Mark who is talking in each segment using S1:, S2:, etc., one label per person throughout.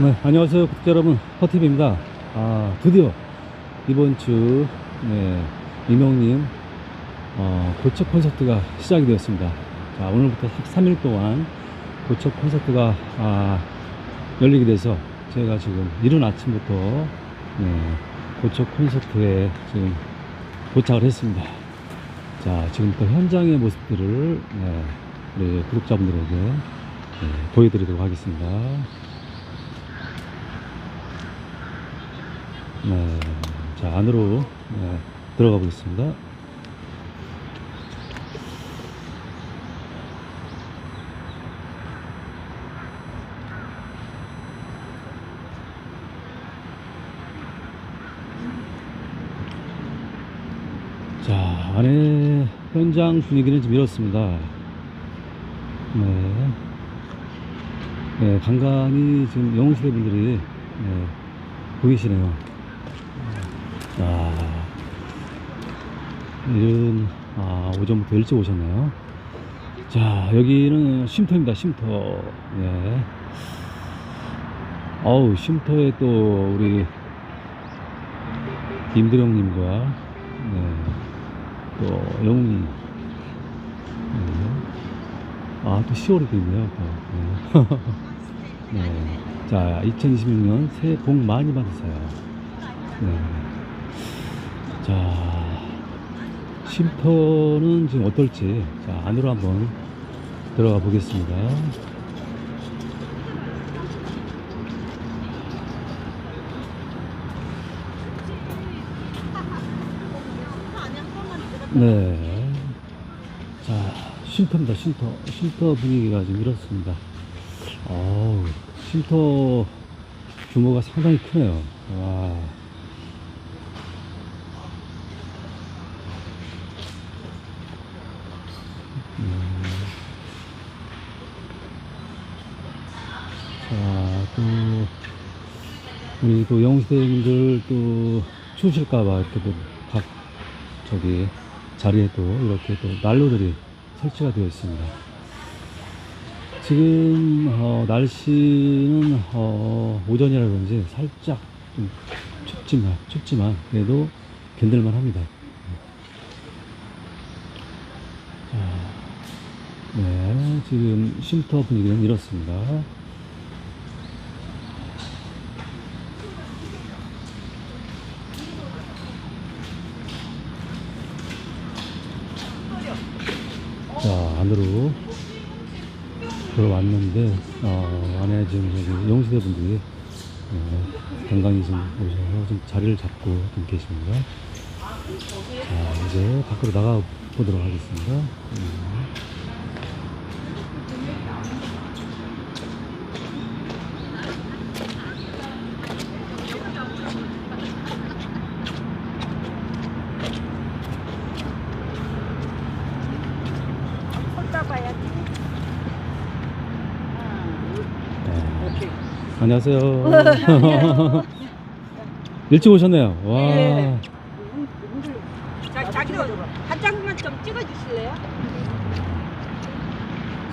S1: 네, 안녕하세요, 구독자 여러분. 허티비입니다. 아, 드디어 이번 주, 네, 이명님, 어, 고척 콘서트가 시작이 되었습니다. 자, 오늘부터 3일 동안 고척 콘서트가, 아, 열리게 돼서 제가 지금 이른 아침부터, 네, 고척 콘서트에 지금 도착을 했습니다. 자, 지금부터 현장의 모습들을, 네, 우리 구독자분들에게 네, 보여드리도록 하겠습니다. 네, 자 안으로 네, 들어가 보겠습니다. 자 안에 현장 분위기는 좀 이렇습니다. 네, 네 간간히 지금 영웅시대 분들이 네, 보이시네요. 자, 이른, 아, 오전부터 일찍 오셨네요. 자, 여기는 쉼터입니다, 쉼터. 예. 어우, 쉼터에 또 우리 임드령님과, 네, 또 영웅이, 네. 아, 또 10월에도 있네요, 또. 네. 네. 자, 2026년 새해 복 많이 받으세요. 네. 자, 쉼터는 지금 어떨지, 자, 안으로 한번 들어가 보겠습니다. 네. 자, 쉼터입니다, 쉼터. 쉼터 분위기가 좀 이렇습니다. 어우, 쉼터 규모가 상당히 크네요. 와. 음. 자, 또, 우리 또 영웅시대님들 또 추우실까봐 이렇게 또 각, 저기, 자리에 또 이렇게 또 난로들이 설치가 되어 있습니다. 지금, 어, 날씨는, 어, 오전이라든지 살짝 좀 춥지만, 춥지만, 그래도 견딜만 합니다. 자, 네, 지금 쉼터 분위기는 이렇습니다. 자, 안으로 들어왔는데, 어, 안에 지금 저기 영시대 분들이, 어, 건강히 좀 오셔서 좀 자리를 잡고 좀 계십니다. 자, 이제 밖으로 나가 보도록 하겠습니다. 음.
S2: 손 잡아야지.
S1: 네. 안녕하세요. 일찍 오셨네요. 와.
S2: 네. 자, 자기도 한 장만 좀 찍어주실래요?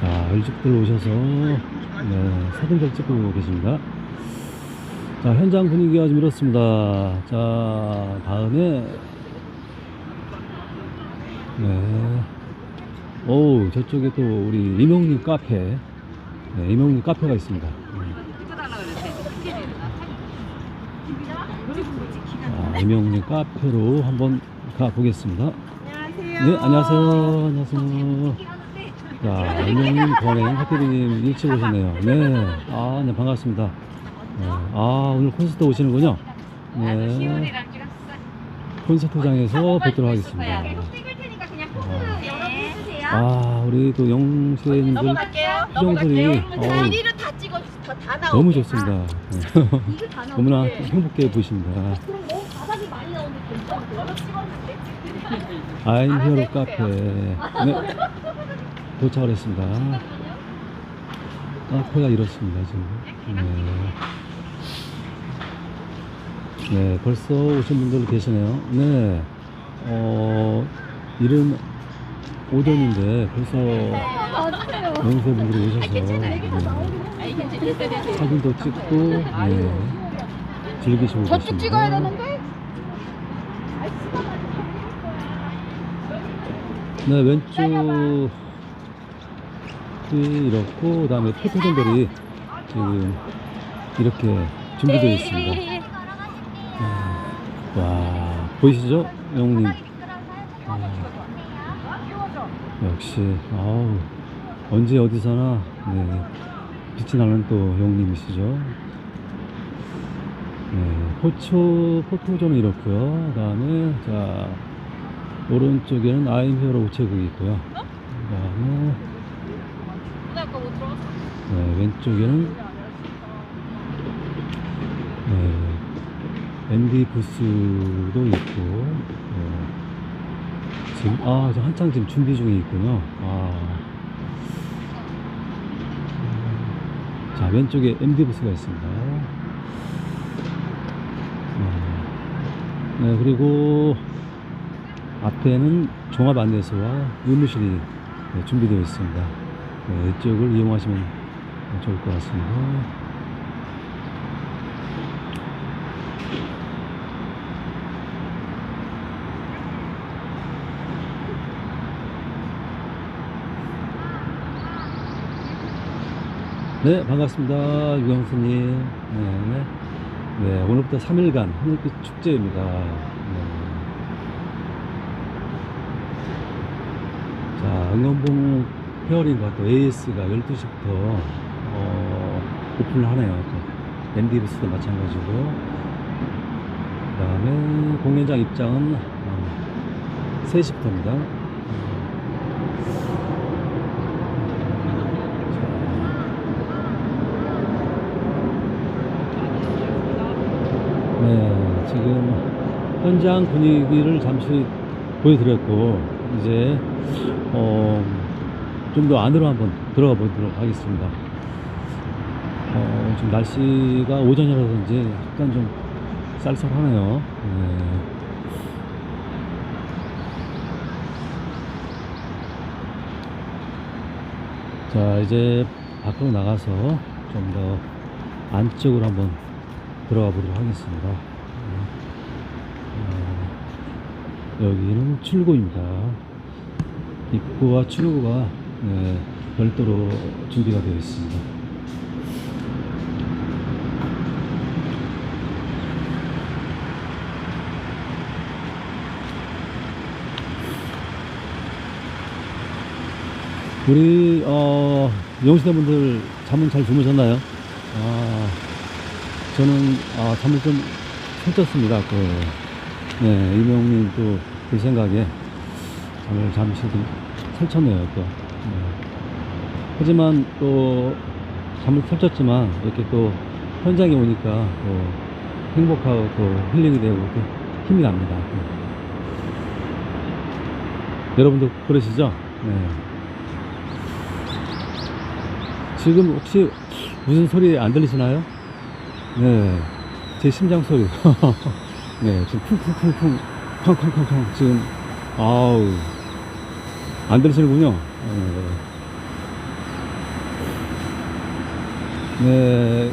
S1: 자, 일찍들 오셔서, 네, 사진들 찍고 계십니다. 자, 현장 분위기가 좀 이렇습니다. 자, 다음에, 네. 오, 저쪽에 또 우리 이명님 카페, 네, 이명님 카페가 있습니다. 네. 자, 이명님 카페로 한번 가보겠습니다.
S2: 안녕하세요.
S1: 네, 안녕하세요. 안녕하세요. 자, 이명님, 권행, 하태비님 일찍 오셨네요. 네, 아, 네, 반갑습니다. 네, 아, 오늘 콘서트 오시는군요. 네, 콘서트장에서 뵙도록 하겠습니다.
S3: 그냥
S1: 아. 아, 우리 또
S3: 넘어갈게요.
S1: 표정들이
S3: 다.
S1: 너무 좋습니다. 네.
S3: 다 나오게.
S1: 너무나 행복해 보십니다. 아임 히어로 카페. 네. 도착을 했습니다. 카페가 이렇습니다, 지금. 네. 네, 벌써 오신 분들 계시네요. 네. 어, 이른 오전인데 벌써. 영세 분들이 오셔서. 네. 사진도 찍고 네, 즐기시고
S3: 저쪽
S1: 계십니다.
S3: 찍어야 되는데?
S1: 네, 왼쪽이 이렇고 그 다음에 포토존들이 지금 이렇게 준비되어 있습니다. 아, 와 보이시죠, 영님? 아, 역시 아우 언제 어디서나 네, 빛이 나는 또 영님이시죠. 네, 포초 포토존은 이렇고요. 그 다음에 자 오른쪽에는 아임 히어로 우체국이 있고요. 그다음에 네, 왼쪽에는 네, MD 부스도 있고 네, 지금 아, 저 한창 지금 준비 중에 있군요. 아. 음, 자, 왼쪽에 MD 부스가 있습니다. 네, 네, 그리고 앞에는 종합 안내소와 의무실이 네, 준비되어 있습니다. 네, 이쪽을 이용하시면 좋을 것 같습니다. 네, 반갑습니다. 유영수님. 네, 네, 오늘부터 3일간 하늘빛 축제입니다. 네. 자, 응원봉 페어링과 또 AS가 12시부터 어, 오픈을 하네요. 또 부스도 마찬가지고. 그 다음에 공연장 입장은 어, 3시부터입니다. 네, 지금 현장 분위기를 잠시 보여드렸고, 이제, 어, 좀 더 안으로 한번 들어가 보도록 하겠습니다. 어, 지금 날씨가 오전이라든지 약간 좀 쌀쌀하네요. 네. 자, 이제 밖으로 나가서 좀 더 안쪽으로 한번 들어가 보도록 하겠습니다. 네. 어, 여기는 출구입니다. 입구와 출구가 네, 별도로 준비가 되어 있습니다. 우리 어, 영시대 분들 잠은 잘 주무셨나요? 아, 저는 아, 잠을 좀 설쳤습니다. 그, 네, 이명님 또 그 생각에 잠을 잠시 좀 설쳤네요. 또. 네. 하지만 또 잠을 설쳤지만 이렇게 또 현장에 오니까 또 행복하고 또 힐링이 되고 또 힘이 납니다. 네. 여러분도 그러시죠? 네. 지금 혹시 무슨 소리 안 들리시나요? 네, 제 심장 소리. 네, 지금 쿵쿵쿵쿵, 쾅쾅쾅쾅, 지금, 아우, 안 들리시는군요. 네. 네,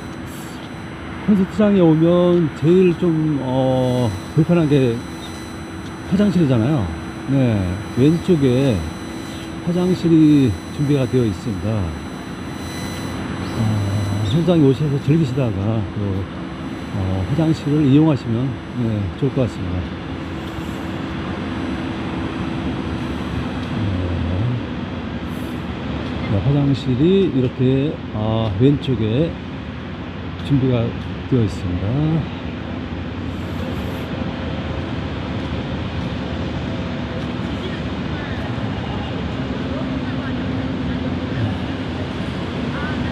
S1: 콘서트장에 오면 제일 좀, 어, 불편한 게 화장실이잖아요. 네, 왼쪽에 화장실이 준비가 되어 있습니다. 어, 현장에 오셔서 즐기시다가 또 어, 화장실을 이용하시면 네, 좋을 것 같습니다. 네. 네, 화장실이 이렇게 아, 왼쪽에 준비가 되어 있습니다.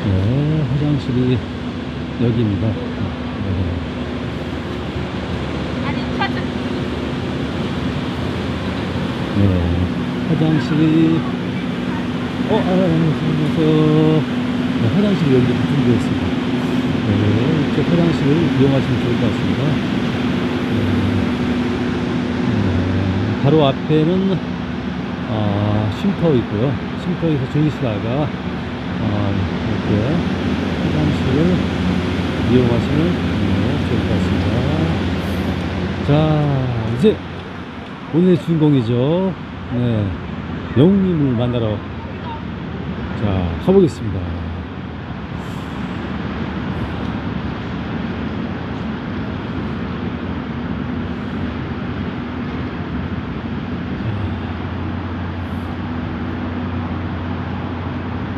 S1: 네, 화장실이 여기입니다. 네. 네, 화장실이, 어, 아, 안녕하세요. 네, 화장실이 여기 준비되어 있습니다. 네, 이렇게 화장실을 이용하시면 좋을 것 같습니다. 네. 네, 바로 앞에는, 아, 쉼터 있고요. 쉼터에서 즐기시다가, 아, 이렇게 화장 이용하시면 네, 좋을 것 같습니다. 자, 이제 오늘의 주인공이죠. 네, 영웅님을 만나러 자 가보겠습니다.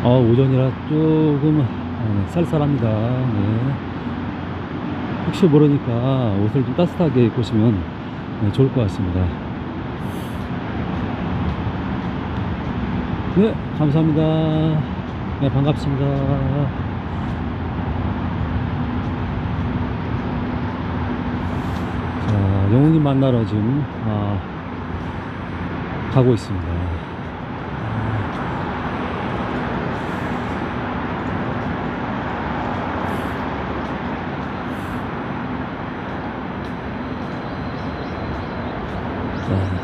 S1: 아, 오전이라 조금 어, 쌀쌀합니다. 네. 혹시 모르니까 옷을 좀 따뜻하게 입고 오시면 네, 좋을 것 같습니다. 네, 감사합니다. 네, 반갑습니다. 자, 영웅님 만나러 지금 아, 가고 있습니다. 자.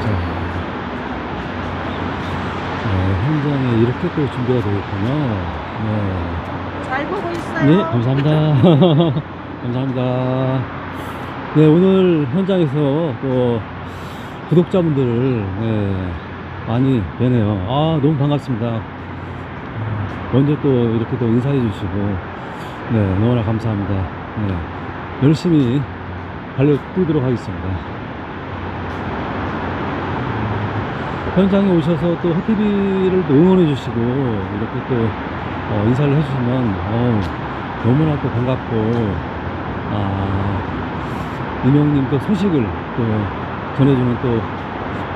S1: 자. 네, 현장에 이렇게 또 준비가 되어 있군요. 네.
S2: 잘 보고 있어요.
S1: 네, 감사합니다. 감사합니다. 네, 오늘 현장에서 또 구독자분들을 네, 많이 뵈네요. 아, 너무 반갑습니다. 아, 먼저 또 이렇게 또 인사해 주시고, 네, 너무나 감사합니다. 네, 열심히 달려 뛰도록 하겠습니다. 현장에 오셔서 또또 응원해 주시고, 이렇게 또 어, 인사를 해주시면 어우, 너무나 또 반갑고 아, 이명님 또 소식을 또 전해주는 또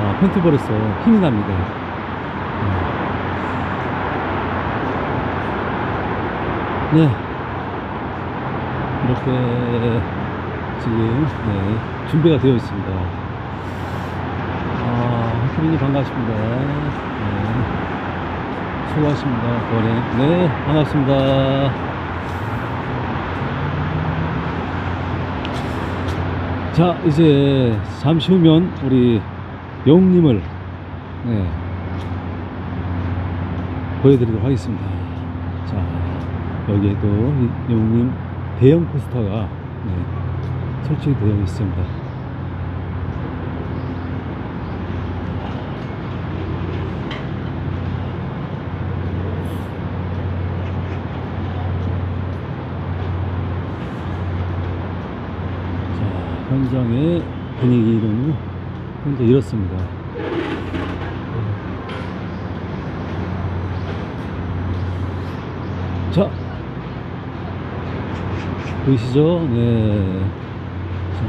S1: 아, 팬티버로서 힘이 납니다. 네. 네. 이렇게 지금 네, 준비가 되어 있습니다. 아, 하트빈이 반갑습니다. 네. 수고하십니다. 거래. 네, 반갑습니다. 자, 이제 잠시 후면 우리 영웅님을 네, 보여드리도록 하겠습니다. 자, 여기에도 이 영웅님 대형 포스터가 네, 설치되어 있습니다. 자, 현장의 분위기는 현재 이렇습니다. 자, 보이시죠? 네. 자,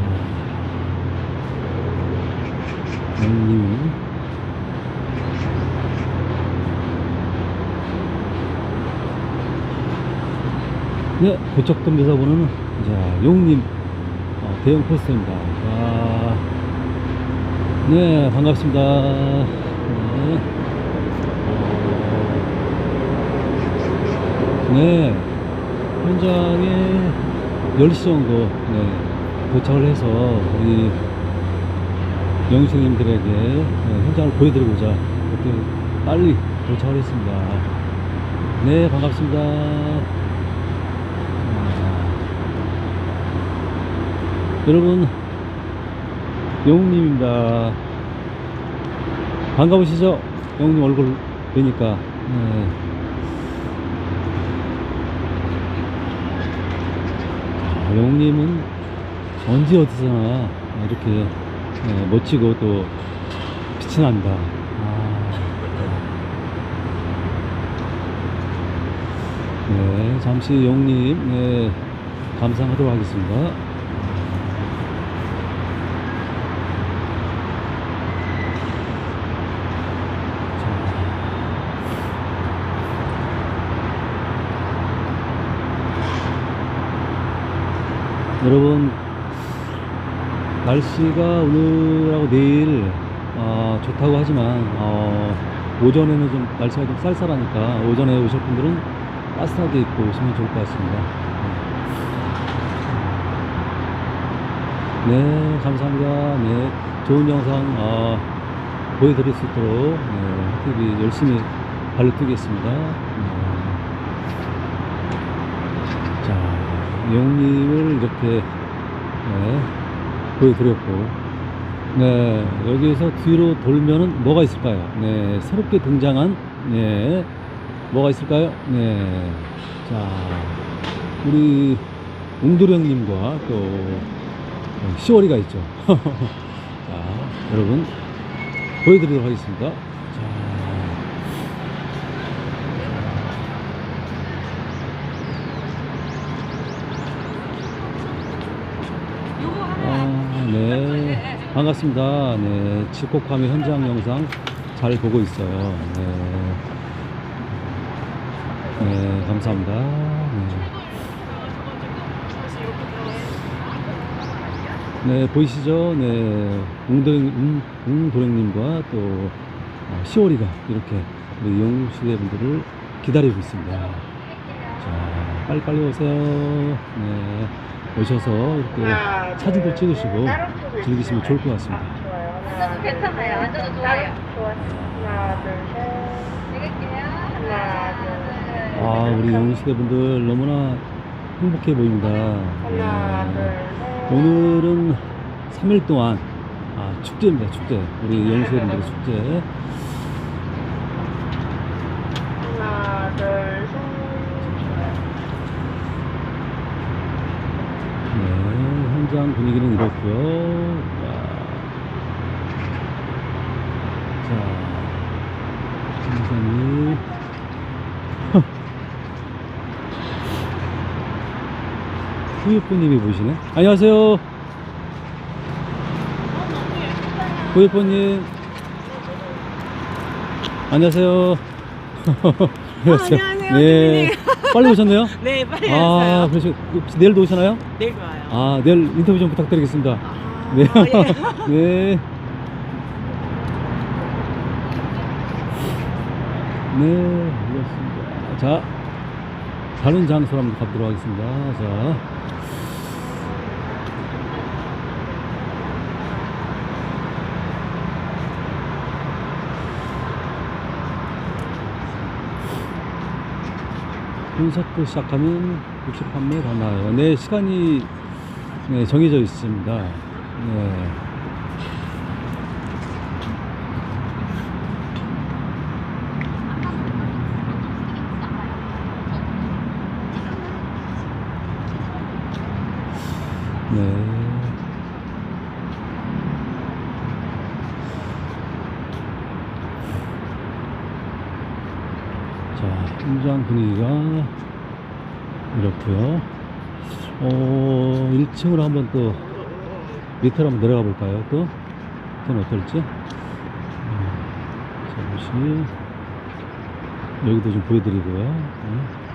S1: 영님. 네, 고척동에서 보는 자, 용님 어, 대형 포스터입니다. 와, 네, 반갑습니다. 네. 어, 네, 현장에 10시 정도 네, 도착을 해서 우리 영수님들에게 네, 현장을 보여드리고자 이렇게 빨리 도착을 했습니다. 네, 반갑습니다. 여러분 영웅님입니다. 반가우시죠? 영웅님 얼굴 뵈니까. 네. 아, 영웅님은 언제 어디서나 이렇게 네, 멋지고 또 빛이 난다. 아, 네, 잠시 영웅님 네, 감상하도록 하겠습니다 여러분 날씨가 오늘하고 내일 어, 좋다고 하지만 어, 오전에는 좀 날씨가 좀 쌀쌀하니까 오전에 오실 분들은 따뜻하게 입고 오시면 좋을 것 같습니다. 네 감사합니다. 네 좋은 영상 어, 보여드릴 수 있도록 네, TV 열심히 발로 뛰겠습니다. 네. 자, 영웅님을 이렇게 네, 보여드렸고, 네, 여기에서 뒤로 돌면은 뭐가 있을까요? 네, 새롭게 등장한, 네, 뭐가 있을까요? 네, 자, 우리 웅도령님과 또, 10월이가 있죠. 자, 여러분, 보여드리도록 하겠습니다. 자,
S2: 요거 하나.
S1: 아, 네. 반갑습니다. 네. 집콕함의 현장 영상 잘 보고 있어요. 네. 네, 감사합니다. 네. 네, 보이시죠? 네. 웅도령, 웅, 웅도령님과 또, 어, 시오리가 이렇게 우리 영시대 분들을 기다리고 있습니다. 자, 빨리빨리 오세요. 네. 오셔서 이렇게 사진도 찍으시고 즐기시면 좋을 것 같습니다.
S3: 앉아도 괜찮아요. 앉아도 좋아요.
S4: 하나, 둘, 셋.
S3: 찍을게요.
S4: 하나, 둘,
S1: 아, 우리 영시대 분들 너무나 행복해 보입니다.
S4: 하나, 둘,
S1: 네.
S4: 셋.
S1: 오늘은 3일 동안 아, 축제입니다. 축제. 우리 영시대 분들의 축제.
S4: 하나, 둘, 셋.
S1: 네, 현장 분위기는 이렇고요. 자, 자, 선생님. 후유포님이 보시네. 안녕하세요. 후유포님. 안녕하세요. 안녕하세요.
S2: 안녕하세요,
S1: 네. 빨리 오셨네요?
S2: 네, 빨리
S1: 아,
S2: 왔어요.
S1: 그러시, 혹시 내일도 오시나요?
S2: 내일 와요.
S1: 아, 내일 인터뷰 좀 부탁드리겠습니다.
S2: 아,
S1: 네.
S2: 예.
S1: 네. 네, 알겠습니다. 자, 다른 장소로 한번 가보도록 하겠습니다. 자. 콘서트 시작하면 국시 판매 다 나와요. 네, 시간이 네, 정해져 있습니다. 네. 네. 자, 현장 분위기가 이렇고요. 어, 1층으로 한번 또 밑으로 한번 내려가 볼까요? 또? 또는 어떨지? 어, 잠시 여기도 좀 보여드리고요.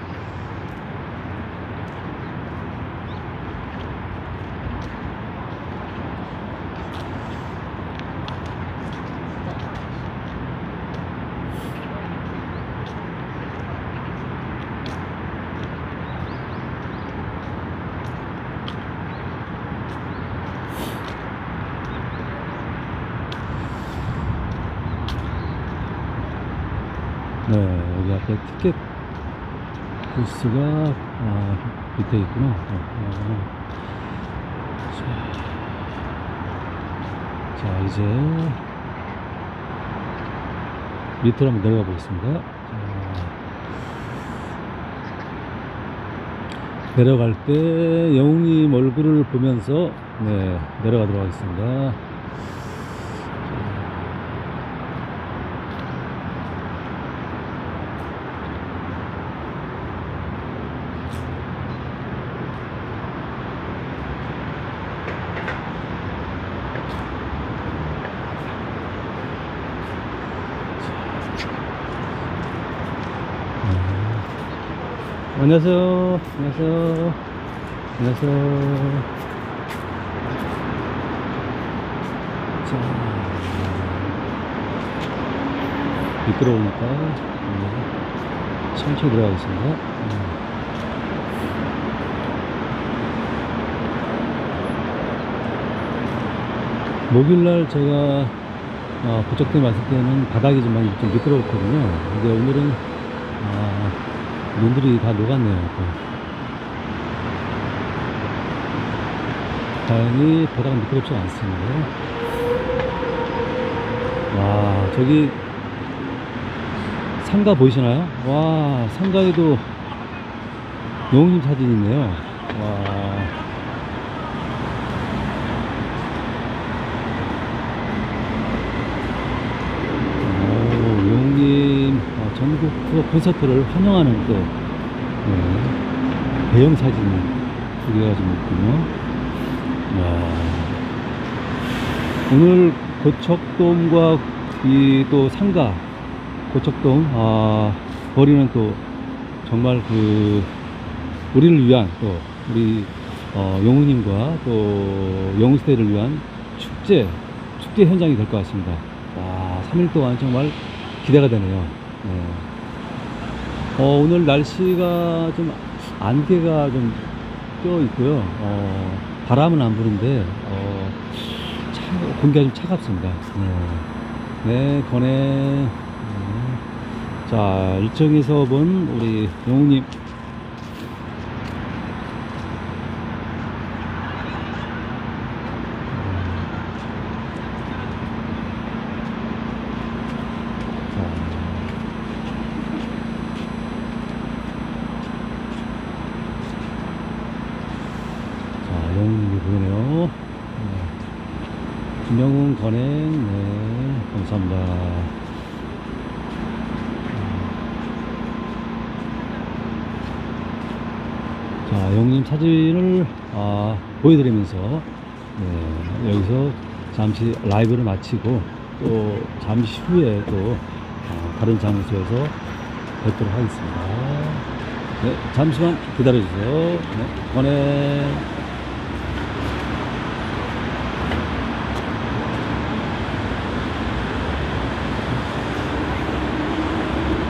S1: 앞에 티켓 부스가 아, 밑에 있구나. 자, 자, 이제 밑으로 한번 내려가 보겠습니다. 자, 내려갈 때 영웅님 얼굴을 보면서 네, 내려가도록 하겠습니다. 네. 안녕하세요. 안녕하세요. 안녕하세요. 자, 미끄러우니까 네. 천천히 들어가겠습니다. 네. 목요일날 제가 어, 고척댐 왔을 때는 바닥이 좀 많이 좀 미끄러웠거든요. 근데 오늘은 아, 눈들이 다 녹았네요. 또. 다행히 바닥은 미끄럽지 않습니다. 와, 저기 상가 보이시나요? 와, 상가에도 영웅님 사진이 있네요. 와. 오, 영웅님 투어 콘서트를 환영하는 또 네, 대형 사진이 두 개가 좀 있군요. 야. 오늘 고척돔과 이 또 상가 고척돔 아 거리는 또 정말 그 우리를 위한 또 우리 어, 영우님과 또 영우시대를 위한 축제 축제 현장이 될 것 같습니다. 와 3일 동안 정말 기대가 되네요. 네. 어, 오늘 날씨가 좀 안개가 좀 껴 있고요. 어, 바람은 안 부는데 어, 차, 공기가 좀 차갑습니다. 네, 네 권해. 네. 자 일정에서 본 우리 영웅님 자, 영웅이 보이네요. 네. 김영웅 건행, 네, 감사합니다. 자, 영웅님 사진을 아, 보여드리면서 네, 여기서 잠시 라이브를 마치고 또 잠시 후에 또 아, 다른 장소에서 뵙도록 하겠습니다. 네, 잠시만 기다려주세요. 네, 건행.